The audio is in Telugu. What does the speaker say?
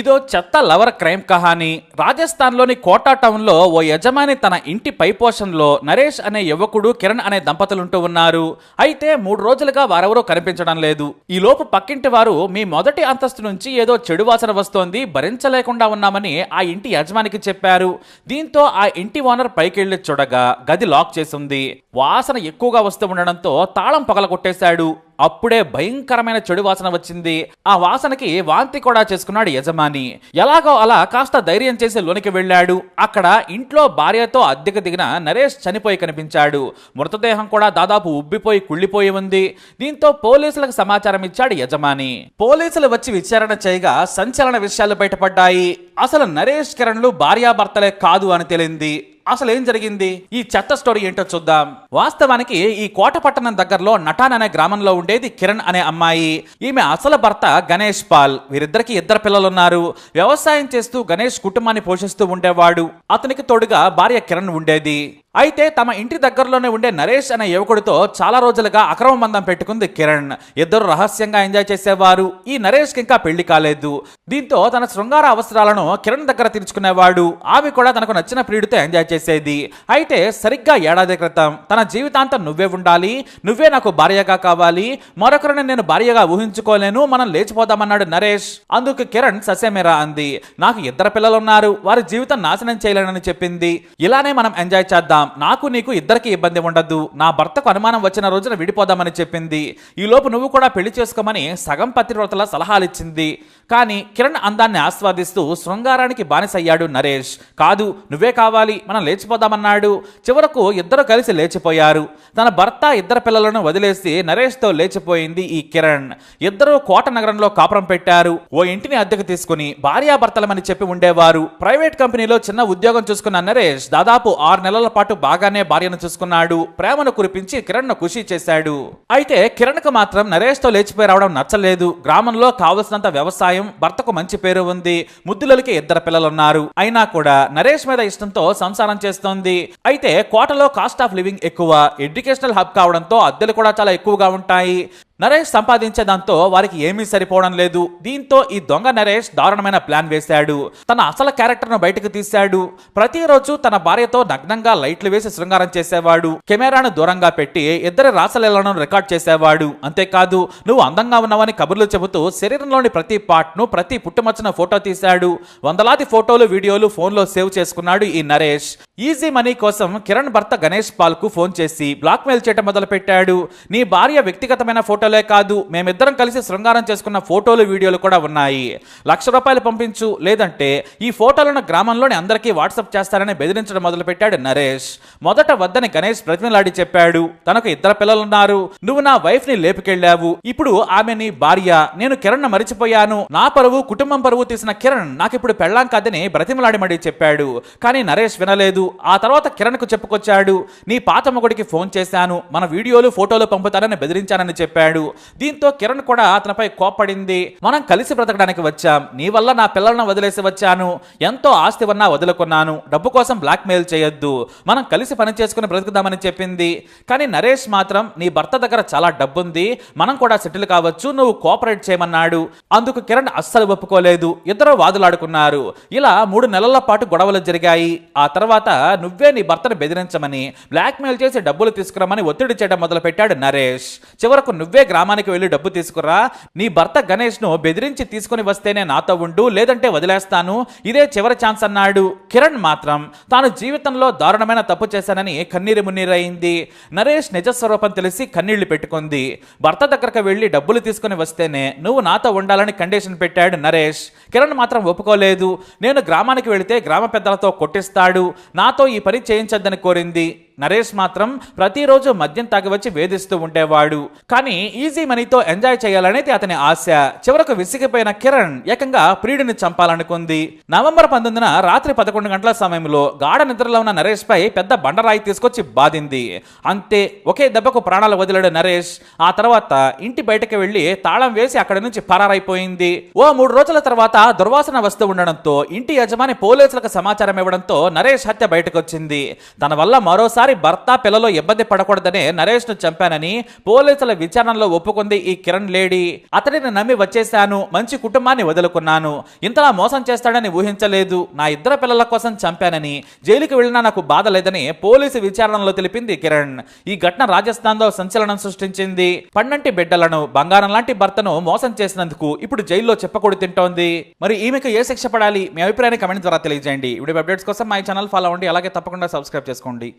ఇదో చెత్త లవర్ క్రైమ్ కహాని. రాజస్థాన్లోని కోటా టౌన్లో ఓ యజమాని తన ఇంటి పైపోషన్లో నరేష్ అనే యువకుడు కిరణ్ అనే దంపతులుంటూ ఉన్నారు. అయితే మూడు రోజులుగా వారెవరూ కనిపించడం లేదు. ఈ లోపు పక్కింటి వారు మీ మొదటి అంతస్తు నుంచి ఏదో చెడు వాసన వస్తోంది భరించలేకుండా ఉన్నామని ఆ ఇంటి యజమానికి చెప్పారు. దీంతో ఆ ఇంటి ఓనర్ పైకెళ్ళి చూడగా గది లాక్ చేసింది. వాసన ఎక్కువగా వస్తూ ఉండడంతో తాళం పగలగొట్టేశాడు. అప్పుడే భయంకరమైన చెడు వాసన వచ్చింది. ఆ వాసనకి వాంతి కూడా చేసుకున్నాడు యజమాని. ఎలాగో అలా కాస్త ధైర్యం చేసి లోనికి వెళ్ళాడు. అక్కడ ఇంట్లో భార్యతో అద్దెకు దిగిన నరేష్ చనిపోయి కనిపించాడు. మృతదేహం కూడా దాదాపు ఉబ్బిపోయి కుళ్ళిపోయి ఉంది. దీంతో పోలీసులకు సమాచారం ఇచ్చాడు యజమాని. పోలీసులు వచ్చి విచారణ చేయగా సంచలన విషయాలు బయటపడ్డాయి. అసలు నరేష్ కిరణ్లు భార్యాభర్తలే కాదు అని తెలింది. అసలు ఏం జరిగింది? ఈ చెత్త స్టోరీ ఏంటో చూద్దాం. వాస్తవానికి ఈ కోట పట్టణం దగ్గరలో నటాన్ అనే గ్రామంలో ఉండేది కిరణ్ అనే అమ్మాయి. ఈమె అసలు భర్త గణేష్ పాల్. వీరిద్దరికి ఇద్దరు పిల్లలున్నారు. వ్యవసాయం చేస్తూ గణేష్ కుటుంబాన్ని పోషిస్తూ ఉండేవాడు. అతనికి తోడుగా భార్య కిరణ్ ఉండేది. అయితే తమ ఇంటి దగ్గరలోనే ఉండే నరేష్ అనే యువకుడితో చాలా రోజులుగా అక్రమ బంధం పెట్టుకుంది కిరణ్. ఇద్దరు రహస్యంగా ఎంజాయ్ చేసేవారు. ఈ నరేష్కి ఇంకా పెళ్ళి కాలేదు. దీంతో తన శృంగార అవసరాలను కిరణ్ దగ్గర తీర్చుకునేవాడు. ఆమె కూడా తనకు నచ్చిన ప్రియుడితో ఎంజాయ్ చేసేది. అయితే సరిగ్గా ఏడాది క్రితం తన జీవితాంతం నువ్వే ఉండాలి. నువ్వే నాకు భార్యగా కావాలి. మరొకరిని నేను భార్యగా ఊహించుకోలేను. మనం లేచిపోదామన్నాడు నరేష్. అందుకు కిరణ్ ససేమేరా అంది. నాకు ఇద్దరు పిల్లలున్నారు. వారి జీవితం నాశనం చేయలేనని చెప్పింది. ఇలానే మనం ఎంజాయ్ చేద్దాం. నాకు నీకు ఇద్దరికి ఇబ్బంది ఉండదు నా భర్తకు అనుమానం వచ్చిన రోజున విడిపోదామని చెప్పింది. ఈ లోపు నువ్వు కూడా పెళ్ళి చేసుకోమని సగం పతివ్రతల సలహాలిచ్చింది కానీ కిరణ్ అందాన్ని ఆస్వాదిస్తూ శృంగారానికి బానిసయ్యాడు నరేష్. కాదు నువ్వే కావాలి మనం లేచిపోదామన్నాడు. చివరకు ఇద్దరు కలిసి లేచిపోయారు. తన భర్త ఇద్దరు పిల్లలను వదిలేసి నరేష్తో లేచిపోయింది ఈ కిరణ్. ఇద్దరు కోట నగరంలో కాపురం పెట్టారు. ఓ ఇంటిని అద్దెకు తీసుకుని భార్యాభర్తలమని చెప్పి ఉండేవారు. ప్రైవేట్ కంపెనీలో చిన్న ఉద్యోగం చూసుకున్న నరేష్ దాదాపు ఆరు నెలల పాటు బాగానే భార్యను చూసుకున్నాడు. ప్రేమను కురిపించి కిరణ్ను ఖుషి చేశాడు. అయితే కిరణ్కు మాత్రం నరేష్తో లేచిపోయి రావడం నచ్చలేదు. గ్రామంలో కావలసినంత వ్యవసాయం భర్తకు మంచి పేరు ఉంది. ముద్దులకి ఇద్దరు పిల్లలున్నారు. అయినా కూడా నరేష్ మీద ఇష్టంతో సంసారం చేస్తోంది. అయితే కోటలో కాస్ట్ ఆఫ్ లివింగ్ ఎక్కువ. ఎడ్యుకేషనల్ హబ్ కావడంతో అద్దెలు కూడా చాలా ఎక్కువగా ఉంటాయి. నరేష్ సంపాదించే దాంతో వారికి ఏమీ సరిపోవడం లేదు. దీంతో ఈ దొంగ నరేష్ దారుణమైన ప్లాన్ వేశాడు. తన అసలు క్యారెక్టర్ను బయటకు తీశాడు. ప్రతిరోజు తన భార్యతో నగ్నంగా లైట్లు వేసి శృంగారం చేసేవాడు. కెమెరాను దూరంగా పెట్టి ఇద్దరి రాసలీలను రికార్డ్ చేసేవాడు. అంతేకాదు నువ్వు అందంగా ఉన్నావని కబుర్లు చెబుతూ శరీరంలోని ప్రతి పార్ట్ను ప్రతి పుట్టుమచ్చిన ఫోటో తీశాడు. వందలాది ఫోటోలు వీడియోలు ఫోన్లో సేవ్ చేసుకున్నాడు ఈ నరేష్. ఈజీ మనీ కోసం కిరణ్ భర్త గణేష్ పాల్కు ఫోన్ చేసి బ్లాక్మెయిల్ మెయిల్ చేయటం మొదలుపెట్టాడు. నీ భార్య వ్యక్తిగతమైన ఫోటోలే కాదు. మేమిద్దరం కలిసి శృంగారం చేసుకున్న ఫోటోలు వీడియోలు కూడా ఉన్నాయి. లక్ష రూపాయలు పంపించు. లేదంటే ఈ ఫోటోలను గ్రామంలోని అందరికీ వాట్సాప్ చేస్తారని బెదిరించడం మొదలుపెట్టాడు నరేష్. మొదట వద్దని గణేష్ ప్రతిమలాడి చెప్పాడు. తనకు ఇద్దరు పిల్లలున్నారు. నువ్వు నా వైఫ్ని లేపుకెళ్ళావు ఇప్పుడు ఆమె నీ భార్య. నేను కిరణ్ మరిచిపోయాను. నా పరువు కుటుంబం పరువు తీసిన కిరణ్ నాకు ఇప్పుడు పెళ్ళాం కాదని బ్రతిమలాడి మడి చెప్పాడు. కానీ నరేష్ వినలేదు. ఆ తర్వాత కిరణ్కు చెప్పుకొచ్చాడు నీ పాత మొగుడికి ఫోన్ చేశాను మన వీడియోలు ఫోటోలు పంపుతానని బెదిరించానని చెప్పాడు. దీంతో కిరణ్ కూడా అతనిపై కోప్పడింది. మనం కలిసి బ్రతకడానికి వచ్చాం. నీ వల్ల నా పిల్లలను వదిలేసి వచ్చాను. ఎంతో ఆస్తి ఉన్నా వదులుకున్నాను. డబ్బు కోసం బ్లాక్మెయిల్ చేయొద్దు. మనం కలిసి పని చేసుకుని బ్రతుకుదామని చెప్పింది. కానీ నరేష్ మాత్రం నీ భర్త దగ్గర చాలా డబ్బుంది. మనం కూడా సెటిల్ కావచ్చు. నువ్వు కోఆపరేట్ చేయమన్నాడు. అందుకు కిరణ్ అస్సలు ఒప్పుకోలేదు. ఇద్దరు వాదులాడుకున్నారు. ఇలా మూడు నెలల పాటు గొడవలు జరిగాయి. ఆ తర్వాత నువ్వే నీ భర్తను బెదిరించమని బ్లాక్మెయిల్ చేసి డబ్బులు తీసుకురామని ఒత్తిడి చేయడం మొదలుపెట్టాడు నరేష్. చివరకు నువ్వే గ్రామానికి వెళ్ళి డబ్బు తీసుకురా. నీ భర్త గణేష్ను బెదిరించి తీసుకుని వస్తేనే నాతో ఉండు లేదంటే వదిలేస్తాను. ఇదే చివరి ఛాన్స్ అన్నాడు కిరణ్ మాత్రం. తాను జీవితంలో దారుణమైన తప్పు చేశానని కన్నీరు మున్నీరయింది నరేష్ నిజస్వరూపం తెలిసి కన్నీళ్ళు పెట్టుకుంది. భర్త దగ్గరకు వెళ్ళి డబ్బులు తీసుకుని వస్తేనే నువ్వు నాతో ఉండాలని కండిషన్ పెట్టాడు నరేష్. కిరణ్ మాత్రం ఒప్పుకోలేదు. నేను గ్రామానికి వెళితే గ్రామ పెద్దలతో కొట్టిస్తాడు. నా నాతో ఈ పని చేయించద్దని కోరింది. నరేష్ మాత్రం ప్రతిరోజు మద్యం తాగి వచ్చి వేధిస్తూ ఉండేవాడు. కానీ ఈజీ మనీతో ఎంజాయ్ చేయాలనేది అతని ఆశ. చివరకు విసిగిపోయిన కిరణ్ ఏకంగా ప్రియుడిని చంపాలనుకుంది. నవంబర్ పంతొమ్మిదిన రాత్రి పదకొండు గంటల సమయంలో గాఢ నిద్రలో ఉన్న నరేష్ పై పెద్ద బండరాయి తీసుకొచ్చి బాధింది. అంతే ఒకే దెబ్బకు ప్రాణాలు వదిలాడు నరేష్. ఆ తర్వాత ఇంటి బయటకు వెళ్ళి తాళం వేసి అక్కడి నుంచి పరారైపోయింది. ఓ మూడు రోజుల తర్వాత దుర్వాసన వస్తూ ఉండడంతో ఇంటి యజమాని పోలీసులకు సమాచారం ఇవ్వడంతో నరేష్ హత్య బయటకొచ్చింది. తన వల్ల మరోసారి మరోసారి భర్త పిల్లలు ఇబ్బంది పడకూడదనే నరేష్ను చంపానని పోలీసుల విచారణలో ఒప్పుకుంది ఈ కిరణ్ లేడీ. అతడిని నమ్మి వచ్చేశాను మంచి కుటుంబాన్ని వదులుకున్నాను. ఇంతలా మోసం చేస్తాడని ఊహించలేదు. నా ఇద్దరు పిల్లల కోసం చంపానని జైలుకి వెళ్ళినా నాకు బాధ లేదని పోలీసు విచారణలో తెలిపింది కిరణ్. ఈ ఘటన రాజస్థాన్లో సంచలనం సృష్టించింది. పన్నంటి బిడ్డలను బంగారం లాంటి భర్తను మోసం చేసినందుకు ఇప్పుడు జైల్లో చెప్పకూడదు తింటోంది. మరి ఈమెకు ఏ శిక్ష పడాలి? మీ అభిప్రాయాన్ని కమెంట్ ద్వారా తెలియజేయండి. ఇప్పుడు అప్డేట్స్ కోసం మా ఛానల్ ఫాలో అవ్వండి. అలాగే తప్పకుండా సబ్స్క్రైబ్ చేసుకోండి.